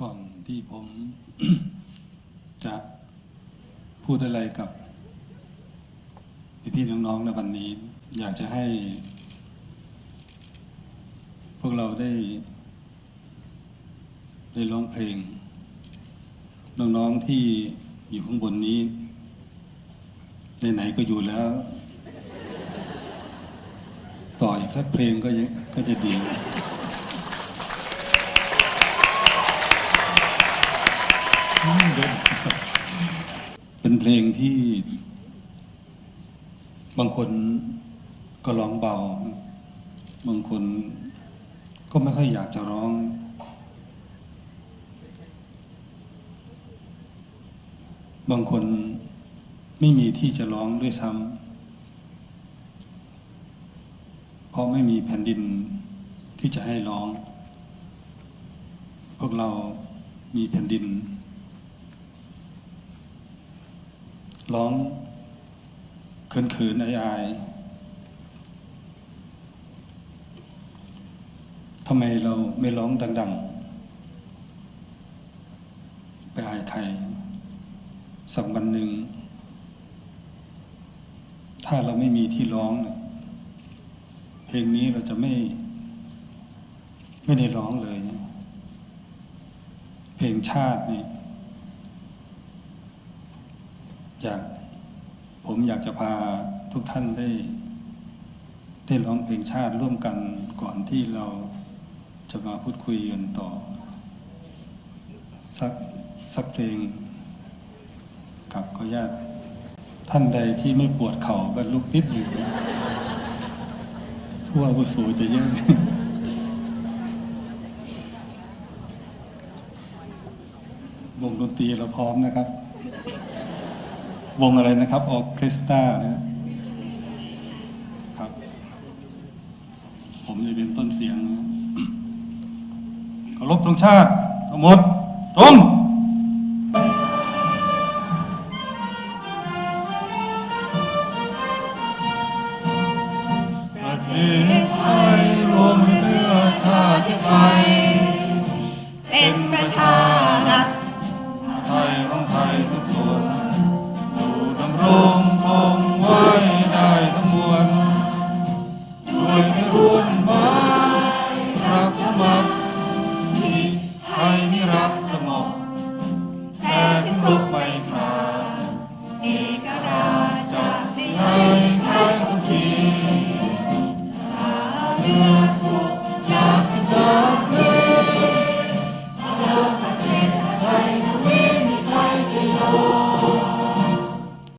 ก่อนที่ผมจะพูดอะไรกับพี่ๆน้องๆในวันนี้ อยากจะให้ พวกเราได้ ได้ร้องเพลง น้องๆที่อยู่ข้างบนนี้ไหนๆก็อยู่แล้ว ต่ออีกสักเพลงก็ยังก็จะดี เป็นเพลงที่บางคนก็ร้องเบา บางคนก็ไม่ค่อยอยากจะร้อง บางคนไม่มีที่จะร้องด้วยซ้ำ เพราะไม่มีแผ่นดินที่จะให้ร้อง พวกเรามีแผ่นดิน ร้องเขินๆอายๆทำไมเราไม่ร้องดัง ๆ ไปอายใคร สักวันหนึ่ง ถ้าเราไม่มีที่ร้องเนี่ยเพลงนี้เราจะไม่ ไม่ได้ร้องเลย เพลงชาตินี่ อยากผมอยากจะพาทุกท่านได้ได้ร้องเพลงชาติร่วมกันก่อนที่เราจะมาพูดคุยกันต่อ สักสักเพลงกับขออนุญาตท่านใดที่ไม่ปวดเข่าก็ลุกนิดหนึ่ผู้อาวุโสจะเยอะวงดนตรีเราพร้อมนะครับ วงอะไรนะครับออเคสตรานะครับ ผมจะเป็นต้นเสียงเคารพธงชาติทั้งหมดตรงประเทศไทยรวมเพื่อชาติไทย Amen.